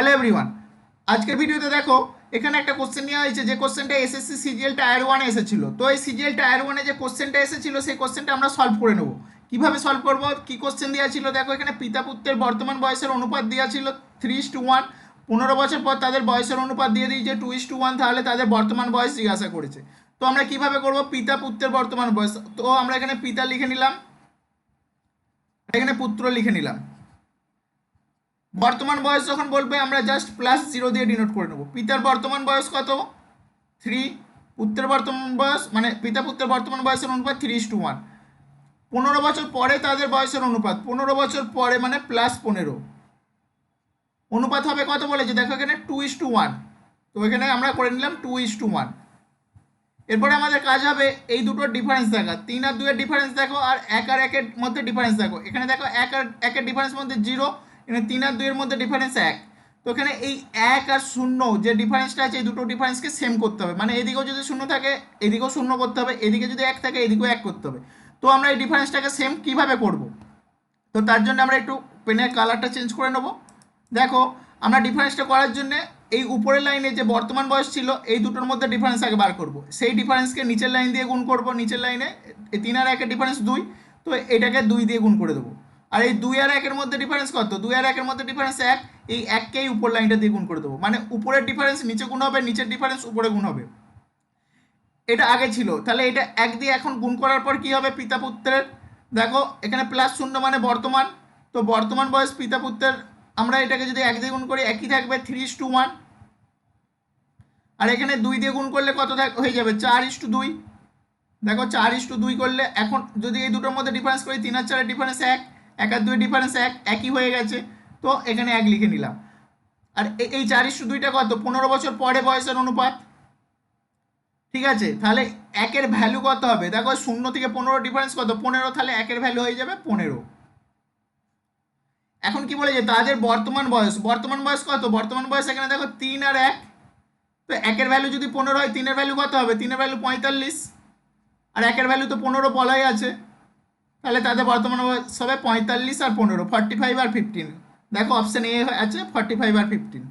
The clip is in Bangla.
হ্যালো এভরিওয়ান আজকের ভিডিওতে দেখো, এখানে একটা কোশ্চেন নেওয়া হয়েছে, যে কোশ্চেনটা এসএসসি সিজিএল টায়ার ওয়ানে এসেছিল। তো এই সিজিএল টায়ার ওয়ানে যে কোশ্চেনটা এসেছিল, সেই কোশ্চেনটা আমরা সলভ করে নেব। কীভাবে সলভ করব? কি কোশ্চেন দেওয়া ছিল? দেখো, এখানে পিতা পুত্রের বর্তমান বয়সের অনুপাত দেওয়া ছিল থ্রি ইস টু ওয়ান পনেরো বছর পর তাদের বয়সের অনুপাত দিয়ে দিয়েছে টু ইস টু ওয়ান তাহলে তাদের বর্তমান বয়স জিজ্ঞাসা করেছে। তো আমরা কীভাবে করব? পিতা পুত্রের বর্তমান বয়স। তো আমরা এখানে পিতা লিখে নিলাম। এখানে পুত্র লিখে নিলাম। বর্তমান বয়স যখন বলবে, আমরা জাস্ট প্লাস জিরো দিয়ে ডিনোট করে নেব। পিতার বর্তমান বয়স কত? থ্রি পুত্রের বর্তমান বয়স মানে পিতা পুত্রের বর্তমান বয়সের অনুপাত থ্রি ইস টু ওয়ান পনেরো বছর পরে তাদের বয়সের অনুপাত, পনেরো বছর পরে মানে প্লাস পনেরো। অনুপাত হবে কত বলেছে? দেখো এখানে টু ইস টু ওয়ান তো এখানে আমরা করে নিলাম টু ইস টু ওয়ান এরপরে আমাদের কাজ হবে, এই দুটোর ডিফারেন্স দেখা। তিন আর দুয়ের ডিফারেন্স দেখো, আর এক আর একের মধ্যে ডিফারেন্স দেখো। এখানে দেখো এক আর একের ডিফারেন্স মধ্যে জিরো এখানে তিন আর দুইয়ের মধ্যে ডিফারেন্স এক। তো এখানে এই এক আর শূন্য যে ডিফারেন্সটা আছে, এই দুটো ডিফারেন্সকে সেম করতে হবে। মানে এদিকেও যদি শূন্য থাকে, এদিকেও শূন্য করতে হবে, এদিকে যদি এক থাকে, এদিকেও এক করতে হবে। তো আমরা এই ডিফারেন্সটাকে সেম কীভাবে করব? তো তার জন্য আমরা একটু পেনের কালারটা চেঞ্জ করে নেব। দেখো, আমরা ডিফারেন্সটা করার জন্য এই উপরের লাইনে যে বর্তমান বয়স ছিল, এই দুটোর মধ্যে ডিফারেন্স আগে বার করব। সেই ডিফারেন্সকে নিচের লাইন দিয়ে গুণ করব, নিচের লাইনে তিন আর একের ডিফারেন্স দুই, তো এটাকে দুই দিয়ে গুণ করে দেবো। আর এই দুই আর একের মধ্যে ডিফারেন্স কত? দুই আর একের মধ্যে ডিফারেন্স এক, এই এককেই উপর লাইনটা দিয়ে গুণ করে দেবো। মানে উপরের ডিফারেন্স নিচে গুণ হবে, নিচের ডিফারেন্স উপরে গুণ হবে। এটা আগে ছিল। তাহলে এটা এক দিয়ে এখন গুণ করার পর কি হবে? পিতা পুত্রের, দেখো, এখানে প্লাস শূন্য মানে বর্তমান। তো বর্তমান বয়স পিতা পুত্রের, আমরা এটাকে যদি এক দিয়ে গুণ করি, একই থাকবে থ্রি ইস টু ওয়ান আর এখানে দুই দিয়ে গুণ করলে কত থাক, হয়ে যাবে চার ইস টু দুই। দেখো, চার ইস টু দুই করলে এখন যদি এই দুটোর মধ্যে ডিফারেন্স করি, তিন আর চারের ডিফারেন্স এক। এক আর দুই ডিফারেন্স এক, একই হয়ে গেছে। তো এখানে এক লিখে নিলাম। আর এই চার ইস টু দুইটা কত? পনেরো বছর পরে বয়সের অনুপাত। ঠিক আছে? তাহলে একের ভ্যালু কত হবে? দেখো, শূন্য থেকে পনেরো ডিফারেন্স কত? পনেরো, তাহলে একের ভ্যালু হয়ে যাবে পনেরো। এখন কি বলেছে তাদের বর্তমান বয়স। বর্তমান বয়স কত? বর্তমান বয়স এখানে দেখো তিন আর এক। তো একের ভ্যালু যদি পনেরো হয়, তিনের ভ্যালু কত হবে? তিনের ভ্যালু পঁয়তাল্লিশ। আর একের ভ্যালু তো পনেরো বলাই আছে। তাহলে তাদের বর্তমান বয়স হবে পঁয়তাল্লিশ আর পনেরো ফর্টি ফাইভ আর ফিফটিন দেখো অপশান এ আছে ফর্টি ফাইভ আর ফিফটিন